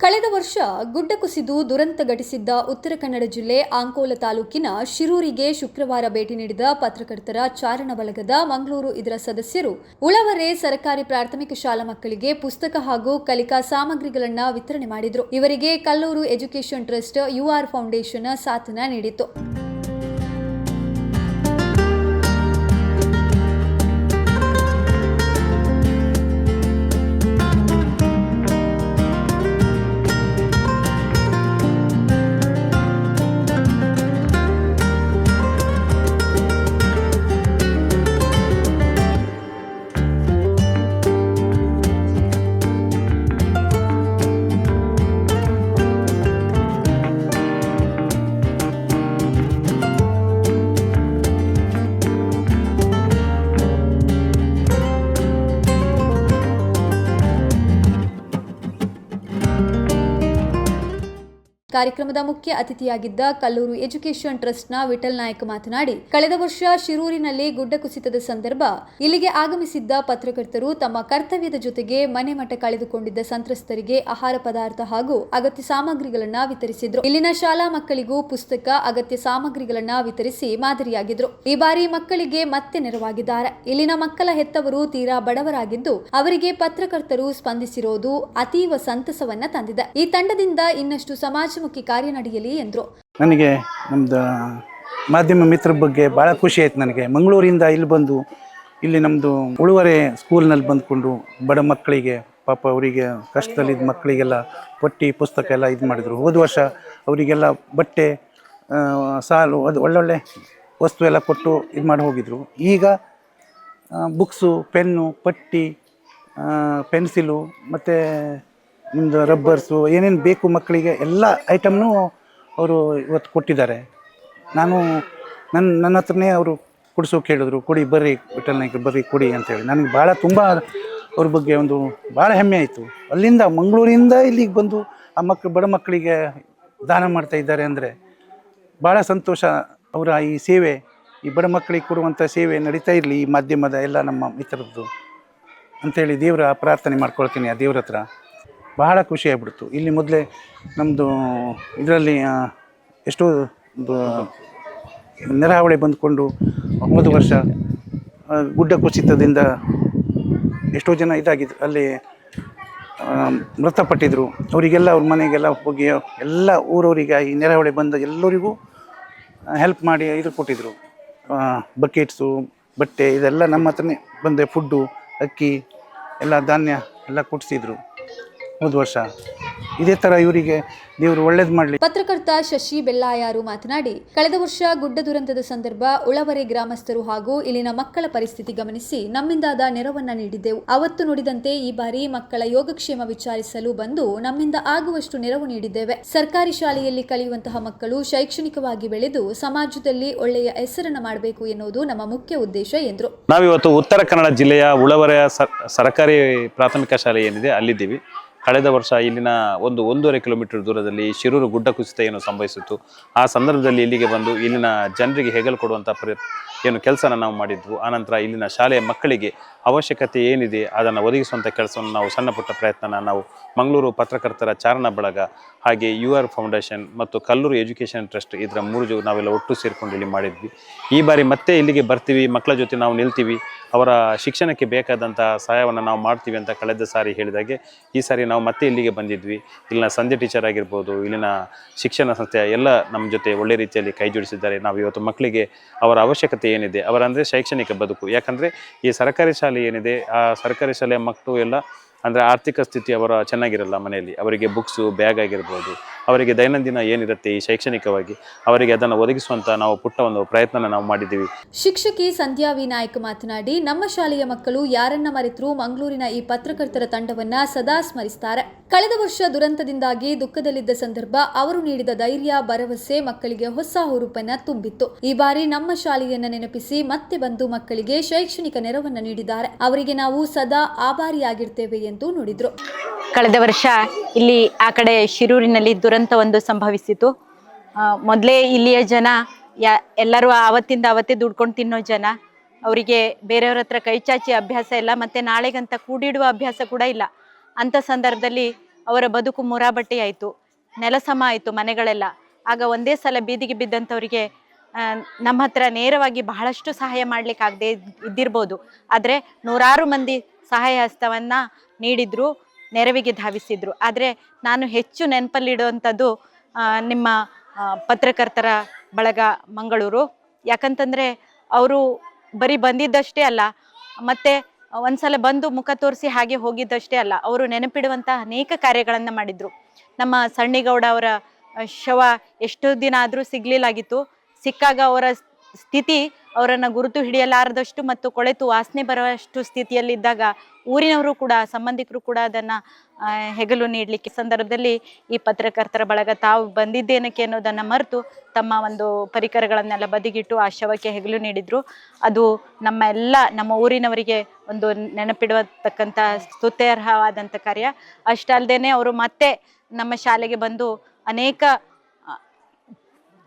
ಕಳೆದ ವರ್ಷ ಗುಡ್ಡ ಕುಸಿದು ದುರಂತ ಘಟಿಸಿದ್ದ ಉತ್ತರ ಕನ್ನಡ ಜಿಲ್ಲೆ ಆಂಕೋಲ ತಾಲೂಕಿನ ಶಿರೂರಿಗೆ ಶುಕ್ರವಾರ ಭೇಟಿ ನೀಡಿದ ಪತ್ರಕರ್ತರ ಚಾರಣ ಬಳಗದ ಮಂಗಳೂರು ಇದರ ಸದಸ್ಯರು ಉಳವರೆ ಸರ್ಕಾರಿ ಪ್ರಾಥಮಿಕ ಶಾಲಾ ಮಕ್ಕಳಿಗೆ ಪುಸ್ತಕ ಹಾಗೂ ಕಲಿಕಾ ಸಾಮಗ್ರಿಗಳನ್ನ ವಿತರಣೆ ಮಾಡಿದ್ರು. ಇವರಿಗೆ Kallur education trust UR foundation ಸಾಥನ ನೀಡಿತು ಕಾರ್ಯಕ್ರಮದ ಮುಖ್ಯ ಅತಿಥಿಯಾಗಿದ್ದ ಕಲ್ಲೂರು ಎಜುಕೇಷನ್ ಟ್ರಸ್ಟ್ನ ವಿಠಲ್ ನಾಯಕ್ ಮಾತನಾಡಿ, ಕಳೆದ ವರ್ಷ ಶಿರೂರಿನಲ್ಲಿ ಗುಡ್ಡ ಕುಸಿತದ ಸಂದರ್ಭ, ಇಲ್ಲಿಗೆ ಆಗಮಿಸಿದ್ದ ಪತ್ರಕರ್ತರು ತಮ್ಮ ಕರ್ತವ್ಯದ ಜೊತೆಗೆ ಮನೆ ಮಠ ಕಳೆದುಕೊಂಡಿದ್ದ ಸಂತ್ರಸ್ತರಿಗೆ ಆಹಾರ ಪದಾರ್ಥ ಹಾಗೂ ಅಗತ್ಯ ಸಾಮಗ್ರಿಗಳನ್ನ ವಿತರಿಸಿದ್ರು. ಇಲ್ಲಿನ ಶಾಲಾ ಮಕ್ಕಳಿಗೂ ಪುಸ್ತಕ, ಅಗತ್ಯ ಸಾಮಗ್ರಿಗಳನ್ನ ವಿತರಿಸಿ ಮಾದರಿಯಾಗಿದ್ರು. ಈ ಬಾರಿ ಮಕ್ಕಳಿಗೆ ಮತ್ತೆ ನೆರವಾಗಿದ್ದಾರೆ. ಇಲ್ಲಿನ ಮಕ್ಕಳ ಹೆತ್ತವರು ತೀರಾ ಬಡವರಾಗಿದ್ದು, ಅವರಿಗೆ ಪತ್ರಕರ್ತರು ಸ್ಪಂದಿಸಿರೋದು ಅತೀವ ಸಂತಸವನ್ನ ತಂದಿದೆ. ಈ ತಂಡದಿಂದ ಇನ್ನಷ್ಟು ಸಮಾಜಮುಖಿ ಕಾರ್ಯ ನಡೆಯಲಿ ಎಂದರು. ನನಗೆ ನಮ್ಮದು ಮಾಧ್ಯಮ ಮಿತ್ರ ಬಗ್ಗೆ ಭಾಳ ಖುಷಿ ಆಯ್ತು ನನಗೆ. ಮಂಗಳೂರಿಂದ ಇಲ್ಲಿ ಬಂದು ಇಲ್ಲಿ ನಮ್ಮದು ಉಳುವರೆ ಸ್ಕೂಲ್ನಲ್ಲಿ ಬಂದುಕೊಂಡು ಬಡ ಮಕ್ಕಳಿಗೆ, ಪಾಪ ಅವರಿಗೆ ಕಷ್ಟದಲ್ಲಿದ್ದ ಮಕ್ಕಳಿಗೆಲ್ಲ ಪಟ್ಟಿ, ಪುಸ್ತಕ ಎಲ್ಲ ಇದು ಮಾಡಿದರು. ಹೋದ ವರ್ಷ ಅವರಿಗೆಲ್ಲ ಬಟ್ಟೆ ಸಾಲು, ಅದು ಒಳ್ಳೊಳ್ಳೆ ವಸ್ತು ಎಲ್ಲ ಕೊಟ್ಟು ಇದು ಮಾಡಿ ಹೋಗಿದ್ರು. ಈಗ ಬುಕ್ಸು, ಪೆನ್ನು, ಪಟ್ಟಿ ಪೆನ್ಸಿಲು, ಮತ್ತು ನಿಮ್ಮದು ರಬ್ಬರ್ಸು ಏನೇನು ಬೇಕು ಮಕ್ಕಳಿಗೆ, ಎಲ್ಲ ಐಟಮ್ನು ಅವರು ಇವತ್ತು ಕೊಟ್ಟಿದ್ದಾರೆ. ನಾನು ನನ್ನ ನನ್ನ ಹತ್ರನೇ ಅವರು ಕೊಡಿಸೋಕೆ ಹೇಳಿದ್ರು, ಕೊಡಿ, ಬರ್ರಿ ವಿಠಲ್ ನಾಯ್ಕರು ಬರ್ರಿ, ಕೊಡಿ ಅಂತೇಳಿ ನನಗೆ ಭಾಳ ತುಂಬ ಅವ್ರ ಬಗ್ಗೆ ಒಂದು ಭಾಳ ಹೆಮ್ಮೆ ಆಯಿತು. ಅಲ್ಲಿಂದ ಮಂಗಳೂರಿಂದ ಇಲ್ಲಿಗೆ ಬಂದು ಆ ಮಕ್ಕಳು ಬಡ ಮಕ್ಕಳಿಗೆ ದಾನ ಮಾಡ್ತಾ ಇದ್ದಾರೆ ಅಂದರೆ ಭಾಳ ಸಂತೋಷ ಅವರ ಈ ಸೇವೆ, ಈ ಬಡ ಮಕ್ಕಳಿಗೆ ಕೊಡುವಂಥ ಸೇವೆ ನಡೀತಾ ಇರಲಿ, ಈ ಮಾಧ್ಯಮದ ಎಲ್ಲ ನಮ್ಮ ಮಿತ್ರರದ್ದು. ಅಂಥೇಳಿ ದೇವರ ಪ್ರಾರ್ಥನೆ ಮಾಡ್ಕೊಳ್ತೀನಿ ಆ ದೇವ್ರ ಹತ್ರ. ಬಹಳ ಖುಷಿ ಆಗ್ಬಿಡ್ತು. ಇಲ್ಲಿ ಮೊದಲೇ ನಮ್ಮದು ಇದರಲ್ಲಿ ಎಷ್ಟೋ ನೆರೆಹಾವಳಿ ಬಂದುಕೊಂಡು ಒಂಬತ್ತು ವರ್ಷ ಗುಡ್ಡ ಕುಸಿತದಿಂದ ಎಷ್ಟೋ ಜನ ಇದಾಗಿದ್ರು. ಅಲ್ಲಿ ಮೃತಪಟ್ಟಿದ್ದರು ಅವರಿಗೆಲ್ಲ, ಅವ್ರ ಮನೆಗೆಲ್ಲ ಹೋಗಿ, ಎಲ್ಲ ಊರವರಿಗೆ ಈ ನೆರೆಹಾವಳಿ ಬಂದ ಎಲ್ಲರಿಗೂ ಹೆಲ್ಪ್ ಮಾಡಿ ಇದು ಕೊಟ್ಟಿದ್ರು. ಬಕೆಟ್ಸು ಬಟ್ಟೆ, ಇದೆಲ್ಲ ನಮ್ಮ ಹತ್ರನೇ ಬಂದೆ ಫುಡ್ಡು ಅಕ್ಕಿ, ಎಲ್ಲ ಧಾನ್ಯ ಎಲ್ಲ ಕೊಡಿಸಿದ್ರು. ಹೋದ ವರ್ಷ. ಇದೇ ತರ ಇವರಿಗೆ ದೇವರು ಒಳ್ಳೇದು ಮಾಡಲಿ. ಪತ್ರಕರ್ತ ಶಶಿ ಬೆಲ್ಲಾಯಾರು ಮಾತನಾಡಿ ಕಳೆದ ವರ್ಷ ಗುಡ್ಡ ದುರಂತದ ಸಂದರ್ಭ ಉಳವರೆ ಗ್ರಾಮಸ್ಥರು ಹಾಗೂ ಇಲ್ಲಿನ ಮಕ್ಕಳ ಪರಿಸ್ಥಿತಿ ಗಮನಿಸಿ ನಮ್ಮಿಂದಾದ ನೆರವನ್ನ ನೀಡಿದ್ದೆವು. ಅವತ್ತು ನುಡಿದಂತೆ ಈ ಬಾರಿ ಮಕ್ಕಳ ಯೋಗಕ್ಷೇಮ ವಿಚಾರಿಸಲು ಬಂದು ನಮ್ಮಿಂದ ಆಗುವಷ್ಟು ನೆರವು ನೀಡಿದ್ದೇವೆ. ಸರ್ಕಾರಿ ಶಾಲೆಯಲ್ಲಿ ಕಲಿಯುವಂತಹ ಮಕ್ಕಳು ಶೈಕ್ಷಣಿಕವಾಗಿ ಬೆಳೆದು ಸಮಾಜದಲ್ಲಿ ಒಳ್ಳೆಯ ಹೆಸರನ್ನ ಮಾಡಬೇಕು ಎನ್ನುವುದು ನಮ್ಮ ಮುಖ್ಯ ಉದ್ದೇಶ ಎಂದರು. ನಾವಿವತ್ತು ಉತ್ತರ ಕನ್ನಡ ಜಿಲ್ಲೆಯ ಉಳವರೆಯ ಸರ್ ಸರ್ಕಾರಿ ಪ್ರಾಥಮಿಕ ಶಾಲೆ ಏನಿದೆ ಅಲ್ಲಿದ್ದೀವಿ. ಕಳೆದ ವರ್ಷ ಇಲ್ಲಿನ ಒಂದು ಒಂದೂವರೆ ಕಿಲೋಮೀಟರ್ ದೂರದಲ್ಲಿ ಶಿರೂರು ಗುಡ್ಡ ಕುಸಿತ ಏನು ಸಂಭವಿಸಿತ್ತು. ಆ ಸಂದರ್ಭದಲ್ಲಿ ಇಲ್ಲಿಗೆ ಬಂದು ಇಲ್ಲಿನ ಜನರಿಗೆ ಹೆಗಲು ಕೊಡುವಂಥ ಪ್ರ ಏನು ಕೆಲಸನ ನಾವು ಮಾಡಿದ್ವು. ಆನಂತರ ಇಲ್ಲಿನ ಶಾಲೆಯ ಮಕ್ಕಳಿಗೆ ಅವಶ್ಯಕತೆ ಏನಿದೆ ಅದನ್ನು ಒದಗಿಸುವಂಥ ಕೆಲಸವನ್ನು ನಾವು ಸಣ್ಣ ಪುಟ್ಟ ಪ್ರಯತ್ನನ ನಾವು ಮಂಗಳೂರು ಪತ್ರಕರ್ತರ ಚಾರಣ ಬಳಗ ಹಾಗೆ ಯು ಆರ್ ಫೌಂಡೇಶನ್ ಮತ್ತು ಕಲ್ಲೂರು ಎಜುಕೇಷನ್ ಟ್ರಸ್ಟ್ ಇದರ ಮೂರು ಜೊ, ನಾವೆಲ್ಲ ಒಟ್ಟು ಸೇರಿಕೊಂಡು ಇಲ್ಲಿ ಮಾಡಿದ್ವಿ. ಈ ಬಾರಿ ಮತ್ತೆ ಇಲ್ಲಿಗೆ ಬರ್ತೀವಿ. ಮಕ್ಕಳ ಜೊತೆ ನಾವು ನಿಲ್ತೀವಿ. ಅವರ ಶಿಕ್ಷಣಕ್ಕೆ ಬೇಕಾದಂಥ ಸಹಾಯವನ್ನು ನಾವು ಮಾಡ್ತೀವಿ ಅಂತ ಕಳೆದ ಸಾರಿ ಹೇಳಿದಾಗೆ ಈ ಸಾರಿ ಮತ್ತೆ ಇಲ್ಲಿಗೆ ಬಂದಿದ್ವಿ. ಇಲ್ಲಿನ ಸಂಜೆ ಟೀಚರ್ ಆಗಿರ್ಬೋದು, ಇಲ್ಲಿನ ಶಿಕ್ಷಣ ಸಂಸ್ಥೆ ಎಲ್ಲ ನಮ್ಮ ಜೊತೆ ಒಳ್ಳೆ ರೀತಿಯಲ್ಲಿ ಕೈ ಜೋಡಿಸಿದ್ದಾರೆ. ನಾವು ಇವತ್ತು ಮಕ್ಕಳಿಗೆ ಅವರ ಅವಶ್ಯಕತೆ ಏನಿದೆ ಅವರ ಅಂದರೆ ಶೈಕ್ಷಣಿಕ ಬದುಕು. ಯಾಕಂದರೆ ಈ ಸರ್ಕಾರಿ ಶಾಲೆ ಏನಿದೆ, ಆ ಸರ್ಕಾರಿ ಶಾಲೆಯ ಮಕ್ಕಳು ಎಲ್ಲ ಅಂದರೆ ಆರ್ಥಿಕ ಸ್ಥಿತಿ ಅವರ ಚೆನ್ನಾಗಿರಲ್ಲ ಮನೆಯಲ್ಲಿ. ಅವರಿಗೆ ಬುಕ್ಸು ಬ್ಯಾಗ್ ಆಗಿರ್ಬೋದು ಅವರಿಗೆ ದೈನಂದಿನ ಏನಿರುತ್ತೆ ಈ ಶೈಕ್ಷಣಿಕವಾಗಿ ಅವರಿಗೆ ಅದನ್ನು ಒದಗಿಸುವಂತ ನಾವು ಪುಟ್ಟ ಒಂದು ಪ್ರಯತ್ನ ನಾವು ಮಾಡಿದ್ದೀವಿ. ಶಿಕ್ಷಕಿ ಸಂಧ್ಯಾ ವಿನಾಯಕ್ ಮಾತನಾಡಿ ನಮ್ಮ ಶಾಲೆಯ ಮಕ್ಕಳು ಯಾರನ್ನ ಮರೆತರೂ ಮಂಗಳೂರಿನ ಈ ಪತ್ರಕರ್ತರ ತಂಡವನ್ನ ಸದಾ ಸ್ಮರಿಸ್ತಾರೆ. ಕಳೆದ ವರ್ಷ ದುರಂತದಿಂದಾಗಿ ದುಃಖದಲ್ಲಿದ್ದ ಸಂದರ್ಭ ಅವರು ನೀಡಿದ ಧೈರ್ಯ ಭರವಸೆ ಮಕ್ಕಳಿಗೆ ಹೊಸ ಹುರುಪನ್ನ ತುಂಬಿತ್ತು. ಈ ಬಾರಿ ನಮ್ಮ ಶಾಲೆಯನ್ನ ನೆನಪಿಸಿ ಮತ್ತೆ ಬಂದು ಮಕ್ಕಳಿಗೆ ಶೈಕ್ಷಣಿಕ ನೆರವನ್ನ ನೀಡಿದ್ದಾರೆ. ಅವರಿಗೆ ನಾವು ಸದಾ ಆಭಾರಿಯಾಗಿರ್ತೇವೆ ಎಂದು ನುಡಿದ್ರು. ಕಳೆದ ವರ್ಷ ಇಲ್ಲಿ ಆ ಕಡೆ ಶಿರೂರಿನಲ್ಲಿ ದುರಂತ ಒಂದು ಸಂಭವಿಸಿತು. ಮೊದಲೇ ಇಲ್ಲಿಯ ಜನ, ಯಾ, ಎಲ್ಲರೂ ಆವತ್ತಿಂದ ಅವತ್ತೇ ದುಡ್ಕೊಂಡು ತಿನ್ನೋ ಜನ, ಅವರಿಗೆ ಬೇರೆಯವ್ರ ಹತ್ರ ಕೈಚಾಚಿ ಅಭ್ಯಾಸ ಇಲ್ಲ, ಮತ್ತು ನಾಳೆಗಂತ ಕೂಡಿಡುವ ಅಭ್ಯಾಸ ಕೂಡ ಇಲ್ಲ. ಅಂಥ ಸಂದರ್ಭದಲ್ಲಿ ಅವರ ಬದುಕು ಮುರಾಬಟ್ಟಿ ಆಯಿತು. ನೆಲಸಮ ಆಯಿತು ಮನೆಗಳೆಲ್ಲ. ಆಗ ಒಂದೇ ಸಲ ಬೀದಿಗೆ ಬಿದ್ದಂಥವರಿಗೆ ನಮ್ಮ ಹತ್ರ ನೇರವಾಗಿ ಬಹಳಷ್ಟು ಸಹಾಯ ಮಾಡ್ಲಿಕ್ಕೆ ಆಗದೆ ಇದ್ದಿರ್ಬೋದು. ಆದರೆ ನೂರಾರು ಮಂದಿ ಸಹಾಯ ಹಸ್ತವನ್ನು ನೀಡಿದ್ರು. ನೆರವಿಗೆ ಧಾವಿಸಿದ್ರು. ಆದರೆ ನಾನು ಹೆಚ್ಚು ನೆನಪಲ್ಲಿಡುವಂಥದ್ದು ನಿಮ್ಮ ಪತ್ರಕರ್ತರ ಬಳಗ ಮಂಗಳೂರು. ಯಾಕಂತಂದರೆ ಅವರು ಬರೀ ಬಂದಿದ್ದಷ್ಟೇ ಅಲ್ಲ, ಮತ್ತೆ ಒಂದ್ಸಲ ಬಂದು ಮುಖ ತೋರಿಸಿ ಹಾಗೆ ಹೋಗಿದ್ದಷ್ಟೇ ಅಲ್ಲ, ಅವರು ನೆನಪಿಡುವಂಥ ಅನೇಕ ಕಾರ್ಯಗಳನ್ನು ಮಾಡಿದರು. ನಮ್ಮ ಸಣ್ಣಿಗೌಡ ಅವರ ಶವ ಎಷ್ಟು ದಿನ ಆದರೂ ಸಿಗಲಿಲ್ಲಾಗಿತ್ತು. ಸಿಕ್ಕಾಗ ಅವರ ಸ್ಥಿತಿ ಅವರನ್ನು ಗುರುತು ಹಿಡಿಯಲಾರದಷ್ಟು ಮತ್ತು ಕೊಳೆತು ವಾಸನೆ ಬರುವಷ್ಟು ಸ್ಥಿತಿಯಲ್ಲಿದ್ದಾಗ ಊರಿನವರು ಕೂಡ, ಸಂಬಂಧಿಕರು ಕೂಡ ಅದನ್ನು ಹೆಗಲು ನೀಡಲಿಕ್ಕೆ ಸಂದರ್ಭದಲ್ಲಿ ಈ ಪತ್ರಕರ್ತರ ಬಳಗ ತಾವು ಬಂದಿದ್ದೇನಕ್ಕೆ ಅನ್ನೋದನ್ನು ಮರೆತು ತಮ್ಮ ಒಂದು ಪರಿಕರಗಳನ್ನೆಲ್ಲ ಬದಿಗಿಟ್ಟು ಆ ಶವಕ್ಕೆ ಹೆಗಲು ನೀಡಿದರು. ಅದು ನಮ್ಮ ಎಲ್ಲ, ನಮ್ಮ ಊರಿನವರಿಗೆ ಒಂದು ನೆನಪಿಡುವತಕ್ಕಂಥ ಸ್ತುತ್ಯರ್ಹವಾದಂಥ ಕಾರ್ಯ. ಅಷ್ಟಲ್ದೇನೆ ಅವರು ಮತ್ತೆ ನಮ್ಮ ಶಾಲೆಗೆ ಬಂದು ಅನೇಕ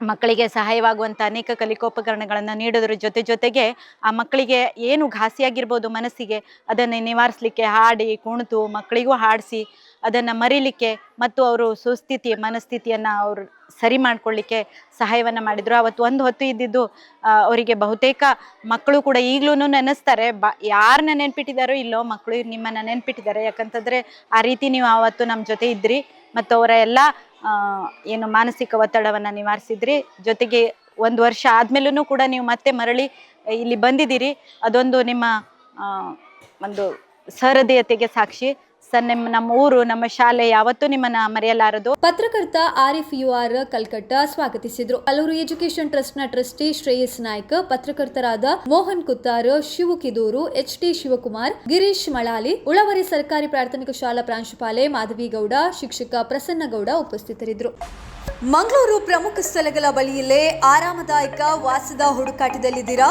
ಮಕ್ಕಳಿಗೆ ಸಹಾಯವಾಗುವಂಥ ಅನೇಕ ಕಲಿಕೋಪಕರಣಗಳನ್ನು ನೀಡೋದ್ರ ಜೊತೆ ಜೊತೆಗೆ ಆ ಮಕ್ಕಳಿಗೆ ಏನು ಘಾಸಿಯಾಗಿರ್ಬೋದು ಮನಸ್ಸಿಗೆ, ಅದನ್ನು ನಿವಾರಿಸಲಿಕ್ಕೆ ಹಾಡಿ ಕುಣಿತು ಮಕ್ಕಳಿಗೂ ಹಾಡಿಸಿ, ಅದನ್ನು ಮರೀಲಿಕ್ಕೆ ಮತ್ತು ಅವರು ಸುಸ್ಥಿತಿ, ಮನಸ್ಥಿತಿಯನ್ನು ಅವರು ಸರಿ ಮಾಡ್ಕೊಳ್ಳಿಕ್ಕೆ ಸಹಾಯವನ್ನು ಮಾಡಿದರು. ಅವತ್ತು ಒಂದು ಹೊತ್ತು ಇದ್ದಿದ್ದು ಅವರಿಗೆ ಬಹುತೇಕ ಮಕ್ಕಳು ಕೂಡ ಈಗಲೂ ನೆನೆಸ್ತಾರೆ. ಬ ಯಾರನ್ನ ನೆನ್ಪಿಟ್ಟಿದ್ದಾರೋ ಇಲ್ಲೋ ಮಕ್ಕಳು ನಿಮ್ಮನ್ನು ನೆನ್ಪಿಟ್ಟಿದ್ದಾರೆ. ಯಾಕಂತಂದರೆ ಆ ರೀತಿ ನೀವು ಆವತ್ತು ನಮ್ಮ ಜೊತೆ ಇದ್ರಿ ಮತ್ತು ಅವರ ಎಲ್ಲ ಏನು ಮಾನಸಿಕ ಒತ್ತಡವನ್ನು ನಿವಾರಿಸಿದ್ರಿ. ಜೊತೆಗೆ ಒಂದು ವರ್ಷ ಆದ್ಮೇಲೂ ಕೂಡ ನೀವು ಮತ್ತೆ ಮರಳಿ ಇಲ್ಲಿ ಬಂದಿದ್ದೀರಿ. ಅದೊಂದು ನಿಮ್ಮ ಒಂದು ಸಹೃದಯತೆಗೆ ಸಾಕ್ಷಿ. ಸರ್, ನಿಮ್ಮ, ನಮ್ಮ ಊರು, ನಮ್ಮ ಶಾಲೆ ಯಾವತ್ತೂ ನಿಮ್ಮನ್ನ ಮರೆಯಲಾರದು. ಪತ್ರಕರ್ತ ಆರಿಫ್ ಯು ಆರ್ ಕಲ್ಕಟ್ಟ ಸ್ವಾಗತಿಸಿದ್ರು. ಅಲ್ಲೂರು ಎಜುಕೇಶನ್ನ ಟ್ರಸ್ಟಿ ಶ್ರೇಯಸ್ ನಾಯ್ಕ, ಪತ್ರಕರ್ತರಾದ ಮೋಹನ್ ಕುತ್ತಾರ್, ಶಿವು ಕಿದೂರು, ಎಚ್ ಟಿ ಶಿವಕುಮಾರ್, ಗಿರೀಶ್ ಮಳಾಲಿ, ಉಳವರಿ ಸರ್ಕಾರಿ ಪ್ರಾಥಮಿಕ ಶಾಲಾ ಪ್ರಾಂಶುಪಾಲೆ ಮಾಧವಿಗೌಡ, ಶಿಕ್ಷಕ ಪ್ರಸನ್ನಗೌಡ ಉಪಸ್ಥಿತರಿದ್ದರು. ಮಂಗಳೂರು ಪ್ರಮುಖ ಸ್ಥಳಗಳ ಬಳಿಯಲ್ಲೇ ಆರಾಮದಾಯಕ ವಾಸದ ಹುಡುಕಾಟದಲ್ಲಿದ್ದೀರಾ?